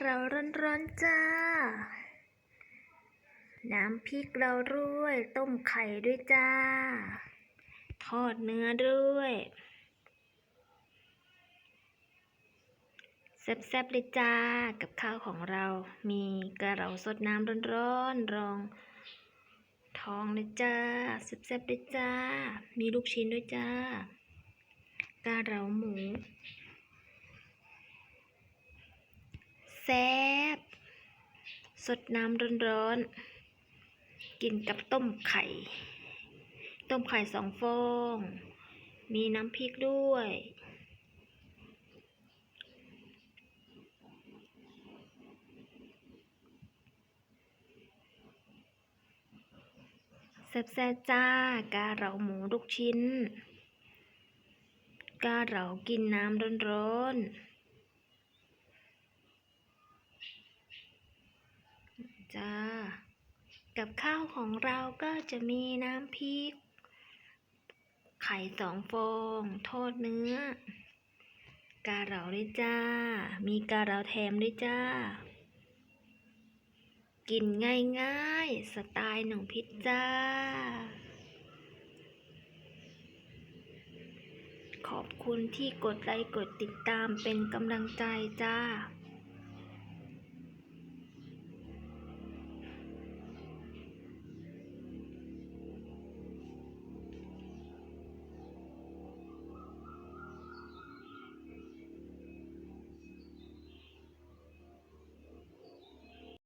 เราร้อนๆจ้า น้ำพริกเราด้วย ต้มไข่ด้วยจ้า ทอดเนื้อด้วยแซ่บๆเลยจ้า กับข้าวของเรา มีกระเราสดน้ำร้อนๆรองทองเลยจ้าแซ่บๆเลยจ้า มีลูกชิ้นด้วยจ้ากระเราหมู แซ่บสดน้ำร้อนๆ กินกับต้มไข่ ต้มไข่สองฟอง มีน้ำพริกด้วย แซ่บๆจ้ากาเราหมูลูกชิ้น กาเรากินน้ำร้อนๆ จ้า กับข้าวของเราก็จะมีน้ำพริก ไข่สองฟอง ทอดเนื้อ กาเหราด้วยจ้า มีกาเหราแถมด้วยจ้า กินง่ายๆ สไตล์หนุ่งพิซจ้า ขอบคุณที่กดไลค์กดติดตามเป็นกำลังใจจ้า